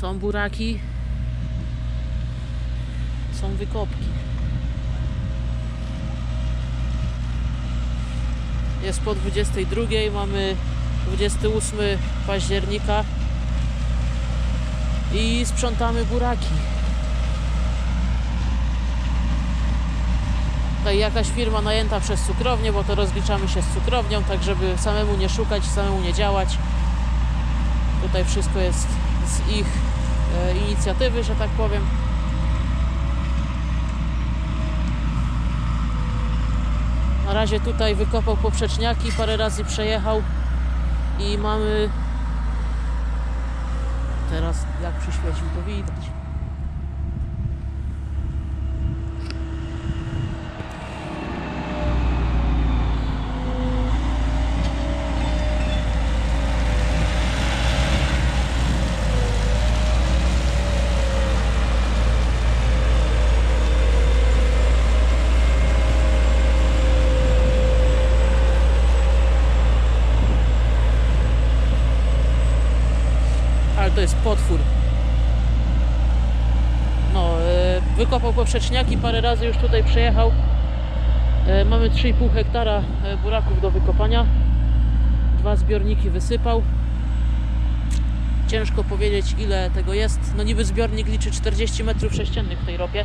Są buraki. Są wykopki. Jest po 22, mamy 28 października i sprzątamy buraki. Tutaj jakaś firma najęta przez cukrownię, bo to rozliczamy się z cukrownią, tak żeby samemu nie szukać, samemu nie działać. Tutaj wszystko jest z ich inicjatywy, że tak powiem. Na razie tutaj wykopał poprzeczniaki, parę razy przejechał i mamy teraz jak przyświecił to widać. ale to jest potwór. No, e, wykopał poprzeczniaki, parę razy już tutaj przejechał. E, mamy 3,5 hektara e, buraków do wykopania. Dwa zbiorniki wysypał. Ciężko powiedzieć ile tego jest. No niby zbiornik liczy 40 metrów sześciennych w tej ropie.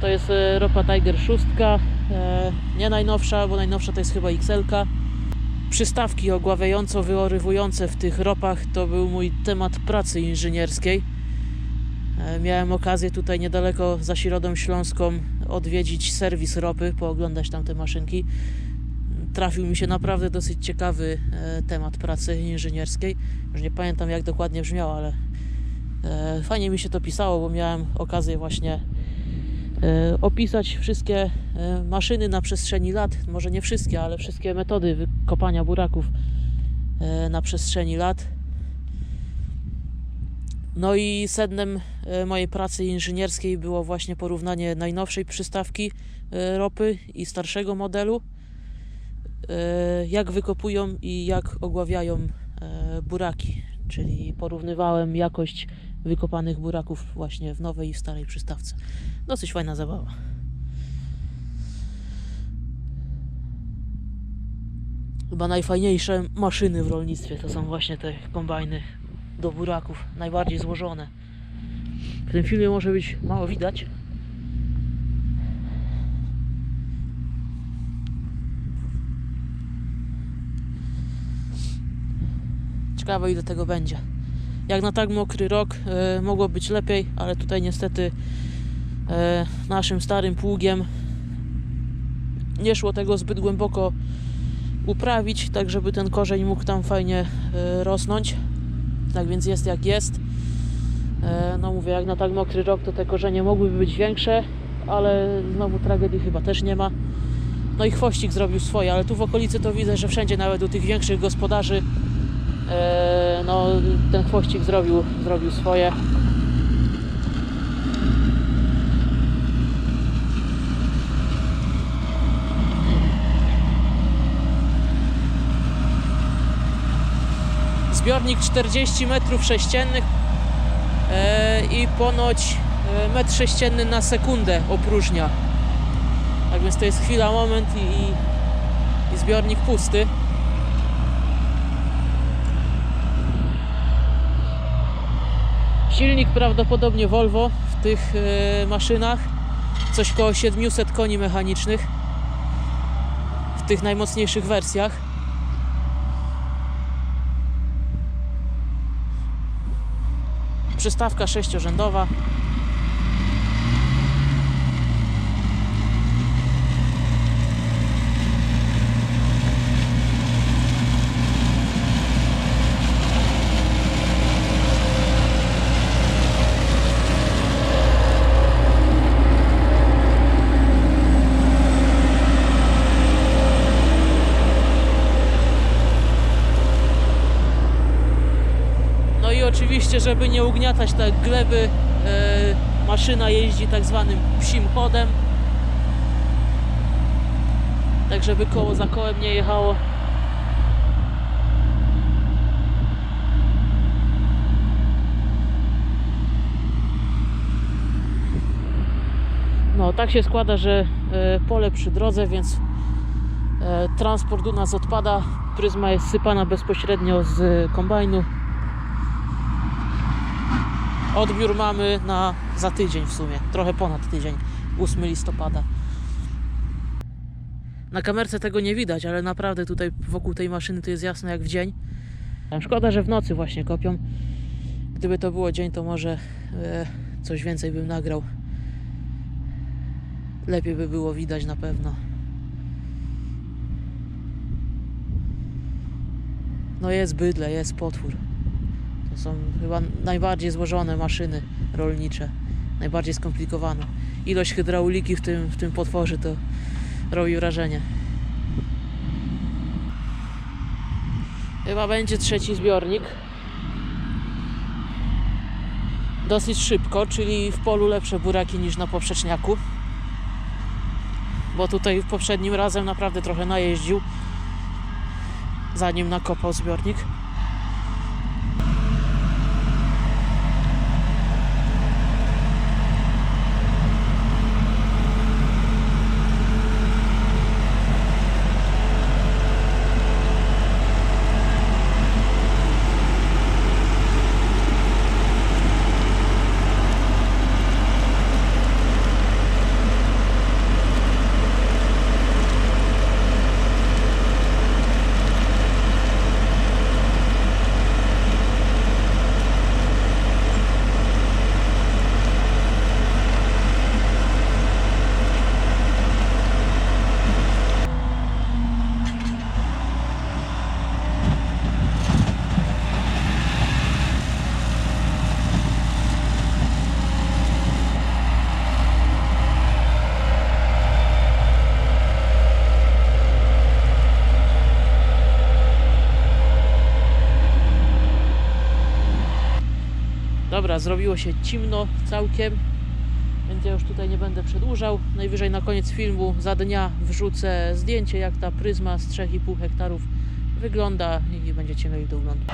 To jest ropa Tiger 6. e, Nie najnowsza, bo najnowsza to jest chyba XL. -ka przystawki ogławiająco wyorywujące w tych ropach to był mój temat pracy inżynierskiej. E, Miałem okazję tutaj niedaleko za Środą Śląską odwiedzić serwis ropy, pooglądać tam te maszynki. Trafił mi się naprawdę dosyć ciekawy e, temat pracy inżynierskiej. Już nie pamiętam jak dokładnie brzmiał, ale e, fajnie mi się to pisało, bo miałem okazję właśnie opisać wszystkie e, maszyny na przestrzeni lat, może nie wszystkie, ale wszystkie metody wykopania buraków e, na przestrzeni lat. No i sednem e, mojej pracy inżynierskiej było właśnie porównanie najnowszej przystawki e, ropy i starszego modelu, e, jak wykopują i jak ogławiają e, buraki, czyli porównywałem jakość wykopanych buraków właśnie w nowej i w starej przystawce. Dosyć fajna zabawa. Chyba najfajniejsze maszyny w rolnictwie to są właśnie te kombajny do buraków, najbardziej złożone. W tym filmie może być mało widać. Ciekawe ile tego będzie. Jak na tak mokry rok e, mogło być lepiej, ale tutaj niestety e, naszym starym pługiem nie szło tego zbyt głęboko uprawić, tak żeby ten korzeń mógł tam fajnie e, rosnąć. Tak więc jest jak jest. No mówię, jak na tak mokry rok, to te korzenie mogłyby być większe, ale znowu tragedii chyba też nie ma. No i chwościk zrobił swoje, ale tu w okolicy to widzę, że wszędzie, nawet u tych większych gospodarzy, no ten chwościk zrobił, zrobił swoje. Zbiornik 40 metrów sześciennych e, i ponoć e, metr sześcienny na sekundę opróżnia. Tak więc to jest chwila, moment i, i, i zbiornik pusty. Silnik prawdopodobnie Volvo w tych e, maszynach. Coś koło 700 koni mechanicznych w tych najmocniejszych wersjach. Przystawka sześciorzędowa. Oczywiście, żeby nie ugniatać tak gleby, e, maszyna jeździ tak zwanym psim chodem. Tak, żeby koło za kołem nie jechało. No, tak się składa, że e, pole przy drodze, więc e, transport u nas odpada. Pryzma jest sypana bezpośrednio z kombajnu. Odbiór mamy na za tydzień w sumie, trochę ponad tydzień, 8 listopada. Na kamerce tego nie widać, ale naprawdę tutaj wokół tej maszyny to jest jasno jak w dzień. Szkoda, że w nocy właśnie kopią. Gdyby to było dzień, to może e, coś więcej bym nagrał. Lepiej by było widać na pewno. No jest bydle, jest potwór. To są chyba najbardziej złożone maszyny rolnicze. Najbardziej skomplikowane. Ilość hydrauliki w tym, w tym potworze to robi wrażenie. Chyba będzie trzeci zbiornik. Dosyć szybko, czyli w polu lepsze buraki niż na poprzeczniaku. Bo tutaj poprzednim razem naprawdę trochę najeździł, zanim nakopał zbiornik. Dobra, zrobiło się ciemno całkiem, więc ja już tutaj nie będę przedłużał. Najwyżej na koniec filmu za dnia wrzucę zdjęcie, jak ta pryzma z 3,5 hektarów wygląda i będziecie mieli do oglądu.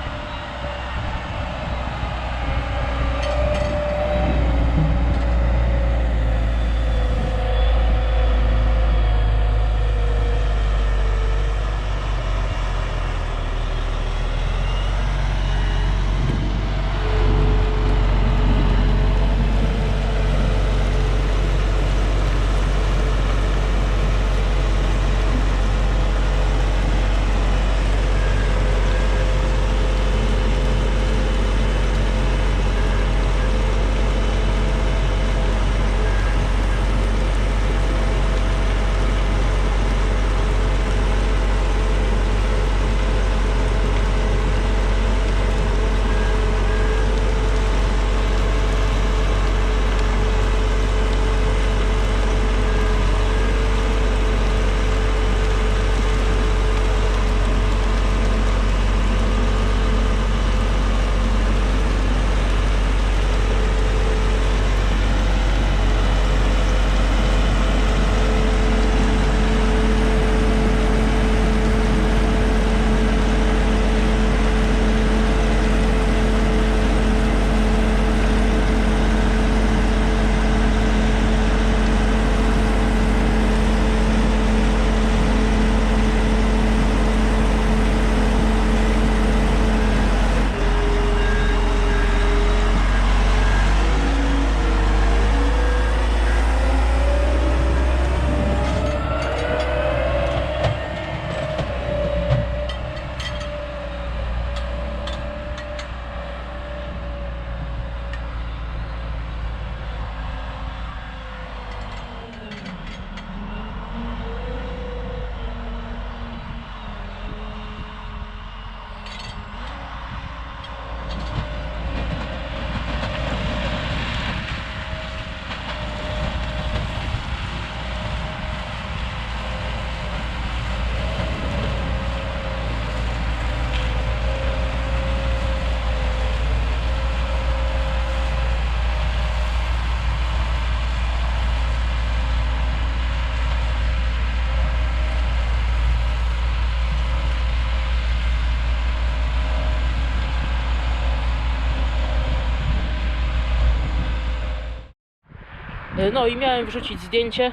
No i miałem wrzucić zdjęcie,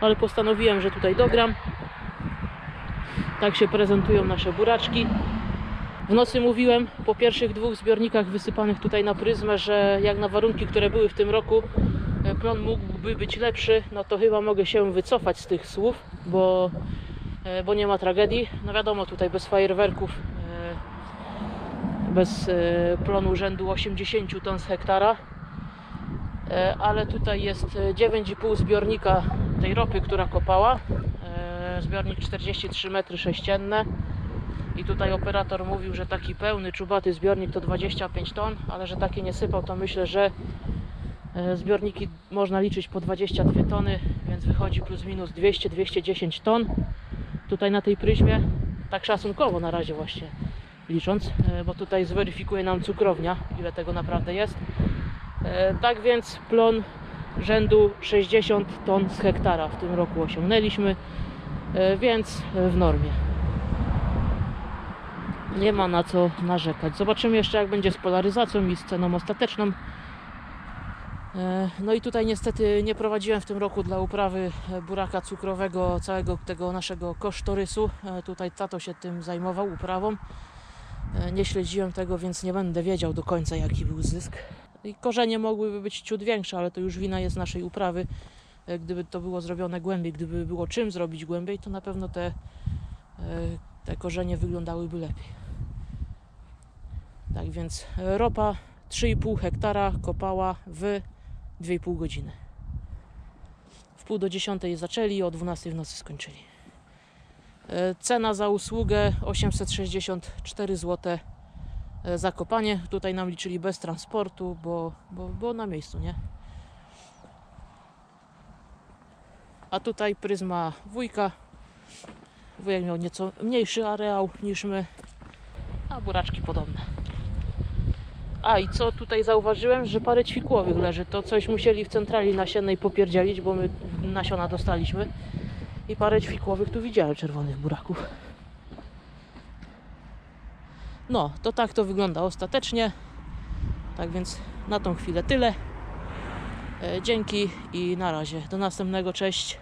ale postanowiłem, że tutaj dogram. Tak się prezentują nasze buraczki. W nocy mówiłem po pierwszych dwóch zbiornikach wysypanych tutaj na pryzmę, że jak na warunki, które były w tym roku, e, plon mógłby być lepszy, no to chyba mogę się wycofać z tych słów, bo, e, bo nie ma tragedii. No wiadomo, tutaj bez fajerwerków, e, bez e, plonu rzędu 80 ton z hektara, E, ale tutaj jest e, 9,5 zbiornika tej ropy, która kopała. E, Zbiornik 43 metry sześcienne. I tutaj operator mówił, że taki pełny, czubaty zbiornik to 25 ton, ale że taki nie sypał, to myślę, że e, zbiorniki można liczyć po 22 tony, więc wychodzi plus minus 200-210 ton. Tutaj na tej pryzmie, tak szacunkowo na razie właśnie licząc, e, bo tutaj zweryfikuje nam cukrownia, ile tego naprawdę jest. E, Tak więc plon rzędu 60 ton z hektara w tym roku osiągnęliśmy, e, więc w normie. Nie ma na co narzekać. Zobaczymy jeszcze jak będzie z polaryzacją i z ceną ostateczną. E, No i tutaj niestety nie prowadziłem w tym roku dla uprawy buraka cukrowego całego tego naszego kosztorysu. Tutaj tato się tym zajmował uprawą. Nie śledziłem tego, więc nie będę wiedział do końca jaki był zysk. I korzenie mogłyby być ciut większe, ale to już wina jest naszej uprawy. E, Gdyby to było zrobione głębiej, gdyby było czym zrobić głębiej, to na pewno te, e, te korzenie wyglądałyby lepiej. Tak więc e, ropa 3,5 hektara kopała w 2,5 godziny. W pół do 10 zaczęli, o 12 w nocy skończyli. Cena za usługę 864 zł e, za kopanie. Tutaj nam liczyli bez transportu, bo, bo, bo na miejscu, nie? A tutaj pryzma wujka. Wujek miał nieco mniejszy areał niż my, a buraczki podobne. A i co tutaj zauważyłem, że parę ćwikłowych leży. To coś musieli w centrali nasiennej popierdzielić, bo my nasiona dostaliśmy. I parę ćwikłowych tu widziałem czerwonych buraków. No, to tak to wygląda ostatecznie. Tak więc na tą chwilę tyle. E, Dzięki i na razie. Do następnego, cześć.